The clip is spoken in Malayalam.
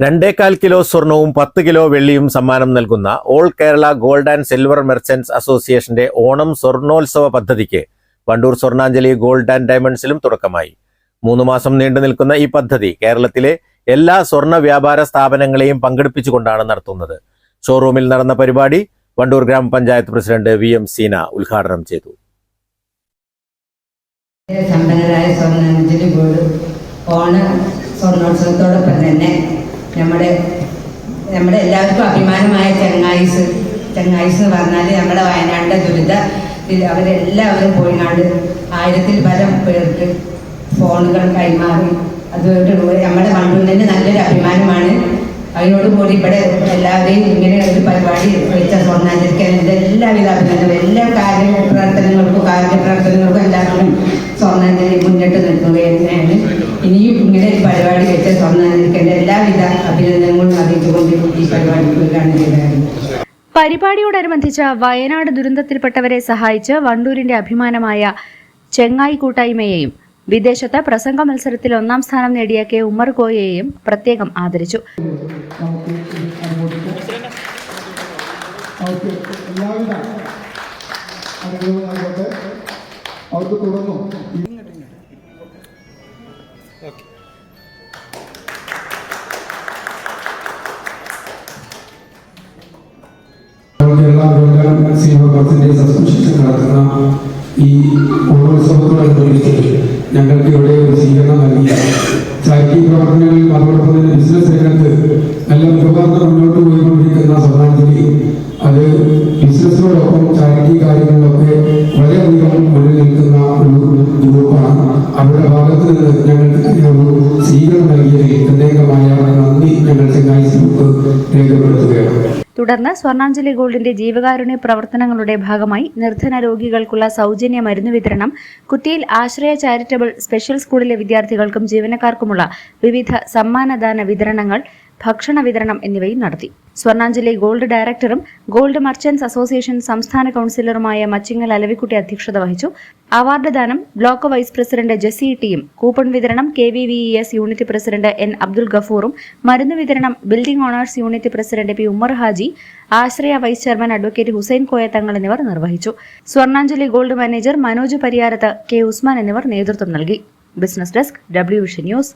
രണ്ടേകാൽ കിലോ സ്വർണവും പത്ത് കിലോ വെള്ളിയും സമ്മാനം നൽകുന്ന all Kerala gold and silver merchants അസോസിയേഷന്റെ ഓണം സ്വർണോത്സവ പദ്ധതിക്ക് വണ്ടൂർ സ്വർണാഞ്ജലി ഗോൾഡ് ആൻഡ് ഡയമണ്ട്സിലും തുടക്കമായി. മൂന്ന് മാസം നീണ്ടു നിൽക്കുന്ന ഈ പദ്ധതി കേരളത്തിലെ എല്ലാ സ്വർണ വ്യാപാര സ്ഥാപനങ്ങളെയും പങ്കെടുപ്പിച്ചുകൊണ്ടാണ് നടത്തുന്നത്. ഷോറൂമിൽ നടന്ന പരിപാടി വണ്ടൂർ ഗ്രാമപഞ്ചായത്ത് പ്രസിഡന്റ് വി എം സീന ഉദ്ഘാടനം ചെയ്തു. സമ്പന്നരായ സ്വർണാഞ്ജലി ഗോൾഡ് ഓണ സ്വർണോത്സവത്തോടൊപ്പം തന്നെ നമ്മുടെ നമ്മുടെ എല്ലാവർക്കും അഭിമാനമായ ചെങ്ങായിസ് ചെങ്ങായിസ് എന്ന് പറഞ്ഞാൽ നമ്മുടെ വയനാടിന്റെ ദുരിത. അവരെല്ലാവരും പോയിങ്ങാണ്ട് ആയിരത്തിൽ പരം പേർക്ക് ഫോണുകൾ കൈമാറി. അതുകൊണ്ട് നമ്മുടെ മണ്ണൂരിന് നല്ലൊരു അഭിമാനമാണ്. അതിനോട് കൂടി ഇവിടെ എല്ലാവരെയും ഇങ്ങനെ ഒരു പരിപാടി വെച്ച സ്വർണാചരിക്കാൻ എന്റെ എല്ലാവിധ അഭിനന്ദനവും എല്ലാ കാര്യ പ്രവർത്തനങ്ങൾക്കും കാര്യ പ്രവർത്തനങ്ങൾക്കും എല്ലാവർക്കും സ്വർണാഞ്ജലി മുന്നിട്ട് നിൽക്കുകയാണ്. ഇനിയും ഇങ്ങനെ ഒരു പരിപാടി വെച്ച സ്വർണാഞ്ജലിക്ക് എന്റെ എല്ലാവിധ അഭിനന്ദനങ്ങളും അറിയിച്ചുകൊണ്ട് ഈ പരിപാടി ഉദ്ഘാടനം ചെയ്തതാണ് പരിപാടിയോടനുബന്ധിച്ച് വയനാട് ദുരന്തത്തിൽപ്പെട്ടവരെ സഹായിച്ച് വണ്ടൂരിന്റെ അഭിമാനമായ ചെങ്ങായി കൂട്ടായ്മയെയും വിദേശത്ത് പ്രസംഗ മത്സരത്തിൽ ഒന്നാം സ്ഥാനം നേടിയ കെ. ഉമ്മർ കോയയെയും പ്രത്യേകം ആദരിച്ചു. അവർക്ക് തുടർന്നും കേരള ഗവൺമെന്റ് സീമകത്തിന്റെ സസ്പെൻഷൻ നടത്തുന്ന ഈ ഓണോത്സവത്തോടനുബന്ധിച്ച് ഞങ്ങൾക്ക് ഇവിടെ ഒരു സ്വീകരണം നൽകിയ ചാരിറ്റി പ്രവർത്തനങ്ങളിൽ അതോടൊപ്പം തന്നെ ബിസിനസ് രംഗത്ത് നല്ല മികവാർന്ന മുന്നോട്ട് പോയിക്കൊണ്ടിരിക്കുന്ന സ്വർണാഞ്ജലി അത് ബിസിനസ്സിനോടൊപ്പം ചാരിറ്റി കാര്യങ്ങളിലൊക്കെ വളരെയധികം മുന്നിൽ നിൽക്കുന്ന ഒരു ഗ്രൂപ്പാണ്. അവരുടെ ഭാഗത്ത് നിന്ന് ഞങ്ങൾക്ക് ഒരു സ്വീകരണം നൽകിയതിൽ പ്രത്യേകമായ തുടർന്ന് സ്വർണാഞ്ജലി ഗോൾഡിന്റെ ജീവകാരുണ്യ പ്രവർത്തനങ്ങളുടെ ഭാഗമായി നിർധന രോഗികൾക്കുള്ള സൗജന്യ മരുന്ന് വിതരണം കുറ്റിയിൽ ആശ്രയ ചാരിറ്റബിൾ സ്പെഷ്യൽ സ്കൂളിലെ വിദ്യാർത്ഥികൾക്കും ജീവനക്കാർക്കുമുള്ള വിവിധ സമ്മാനദാന വിതരണങ്ങൾ ഭക്ഷണ വിതരണം എന്നിവയും നടത്തി. സ്വർണാഞ്ജലി ഗോൾഡ് ഡയറക്ടറും ഗോൾഡ് മർച്ചന്റ്സ് അസോസിയേഷൻ സംസ്ഥാന കൌൺസിലറുമായ മച്ചിങ്ങൽ അലവിക്കുട്ടി അധ്യക്ഷത വഹിച്ചു. അവാർഡ് ദാനം ബ്ലോക്ക് വൈസ് പ്രസിഡന്റ് ജെസി ടിയും കൂപ്പൺ വിതരണം K V V S unit president N Abdul ഗഫൂറും മരുന്ന് വിതരണം building owners unit president P Ummer Haji Ashraya vice chairman advocate Hussain Koya Thangal എന്നിവർ നിർവഹിച്ചു. Swarnanjali gold manager Manoj Pariyarath K Usman എന്നിവർ നേതൃത്വം നൽകി. Business desk W news